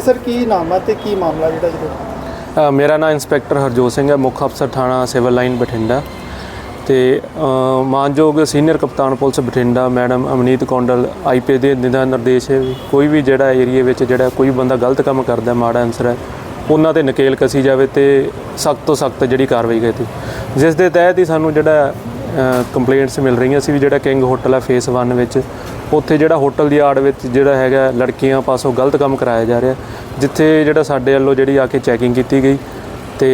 Sir, ਕੀ ਨਾਮ ਹੈ ਤੇ ਕੀ ਮਾਮਲਾ ਜਿਹੜਾ ਜਿਹੜਾ ਮੇਰਾ ਨਾਮ ਇੰਸਪੈਕਟਰ ਹਰਜੋਤ ਸਿੰਘ ਹੈ, ਮੁੱਖ ਅਫਸਰ ਥਾਣਾ ਸਿਵਲ ਲਾਈਨ ਬਠਿੰਡਾ। ਤੇ ਮਾਨਯੋਗ ਸੀਨੀਅਰ ਕਪਤਾਨ police Bathinda, madam Amneet Kondal IP ਦੇ ਦਿਸ਼ਾ ਨਿਰਦੇਸ਼ ਹੈ ਕੋਈ ਵੀ ਜਿਹੜਾ ਏਰੀਏ ਵਿੱਚ ਜਿਹੜਾ ਕੋਈ ਬੰਦਾ ਗਲਤ ਕੰਮ ਕਰਦਾ ਮਾੜਾ ਅਨਸਰ ਹੈ, ਉਹਨਾਂ ਤੇ ਨਕੇਲ ਕਸੀ ਜਾਵੇ ਤੇ ਸਖਤ ਤੋਂ ਸਖਤ ਜਿਹੜੀ ਕਾਰਵਾਈ ਕੀਤੀ। ਜਿਸ ਦੇ ਤਹਿਤ ਹੀ ਸਾਨੂੰ ਜਿਹੜਾ ਕੰਪਲੇਂਟਸ ਮਿਲ ਰਹੀਆਂ ਸੀ ਵੀ ਜਿਹੜਾ ਕਿੰਗ ਹੋਟਲ ਹੈ ਫੇਸ 1 ਵਿੱਚ, ਉੱਥੇ ਜਿਹੜਾ ਹੋਟਲ ਦੀ ਆੜ ਵਿੱਚ ਜਿਹੜਾ ਹੈਗਾ ਲੜਕੀਆਂ ਪਾਸੋਂ ਗਲਤ ਕੰਮ ਕਰਾਇਆ ਜਾ ਰਿਹਾ, ਜਿੱਥੇ ਜਿਹੜਾ ਸਾਡੇ ਵੱਲੋਂ ਜਿਹੜੀ ਆ ਕੇ ਚੈਕਿੰਗ ਕੀਤੀ ਗਈ ਤੇ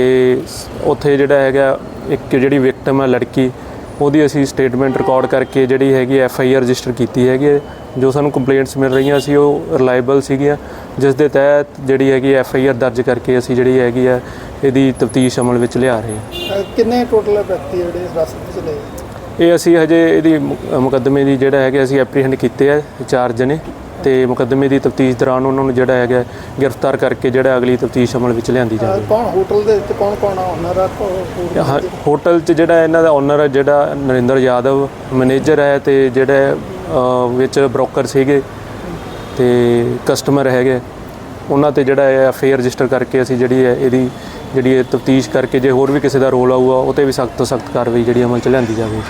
ਉੱਥੇ ਜਿਹੜਾ ਹੈਗਾ ਇੱਕ ਜਿਹੜੀ ਵਿਕਟਮ ਹੈ ਲੜਕੀ ਉਹਦੀ ਅਸੀਂ ਸਟੇਟਮੈਂਟ ਰਿਕਾਰਡ ਕਰਕੇ ਜਿਹੜੀ ਹੈਗੀ ਐਫ ਆਈ ਆਰ ਰਜਿਸਟਰ ਕੀਤੀ ਹੈਗੀ। ਜੋ ਸਾਨੂੰ ਕੰਪਲੇਂਟਸ ਮਿਲ ਰਹੀਆਂ ਸੀ ਉਹ ਰਿਲਾਇਬਲ ਸੀਗੀਆਂ। ਜਿਸ ਦੇ ਤਹਿਤ ਜਿਹੜੀ ਹੈਗੀ ਐਫ ਆਈ ਆਰ ਦਰਜ ਕਰਕੇ ਅਸੀਂ ਜਿਹੜੀ ਹੈਗੀ ਹੈ ਇਹਦੀ ਤਫਤੀਸ਼ ਅਮਲ ਵਿੱਚ ਲਿਆ ਰਹੇ ਹਾਂ। ਕਿੰਨੇ ਟੋਟਲ ਵਿਅਕਤੀ ਜਿਹੜੇ ਇਸ ਰਸਤੇ ਤੇ ਚਲੇ ਇਹ ਅਸੀਂ ਹਜੇ ਇਹਦੀ ਮੁਕੱਦਮੇ ਦੀ ਜਿਹੜਾ ਹੈਗਾ ਅਸੀਂ ਐਪਰੀਹੈਂਡ ਕੀਤੇ ਆ ਚਾਰ ਜਣੇ। ਤੇ ਮੁਕੱਦਮੇ ਦੀ ਤਫਤੀਸ਼ ਦੌਰਾਨ ਉਹਨਾਂ ਨੂੰ ਜਿਹੜਾ ਹੈਗਾ ਗ੍ਰਿਫਤਾਰ ਕਰਕੇ ਜਿਹੜਾ ਅਗਲੀ ਤਫਤੀਸ਼ ਅਮਲ ਵਿੱਚ ਲਿਆਂਦੀ ਜਾਵੇ ਕੌਣ ਹੋਟਲ ਦੇ ਵਿੱਚ ਕੌਣ ਕੌਣ ਓਨਰ ਆ ਹਾਂ? ਹੋਟਲ 'ਚ ਜਿਹੜਾ ਇਹਨਾਂ ਦਾ ਓਨਰ ਜਿਹੜਾ ਨਰਿੰਦਰ ਯਾਦਵ ਮੈਨੇਜਰ ਹੈ ਤੇ ਜਿਹੜੇ ਅ, ਵਿੱਚ ਬ੍ਰੋਕਰ ਸੀਗੇ ਤੇ ਕਸਟਮਰ ਹੈਗੇ। ਉਹਨਾਂ ਤੇ ਜਿਹੜਾ ਹੈ ਅਫੇਅਰ ਰਜਿਸਟਰ ਕਰਕੇ ਅਸੀਂ ਜਿਹੜੀ ਹੈ ਇਹਦੀ ਜਿਹੜੀ ਹੈ ਤਫਤੀਸ਼ ਕਰਕੇ ਜੇ ਹੋਰ ਵੀ ਕਿਸੇ ਦਾ ਰੋਲ ਆਊਗਾ ਉਹ ਤੇ ਵੀ ਸਖਤ ਤੋਂ ਸਖਤ ਕਾਰਵਾਈ ਜਿਹੜੀ ਅਮਲ ਚ ਲਿਆਂਦੀ ਜਾਵੇ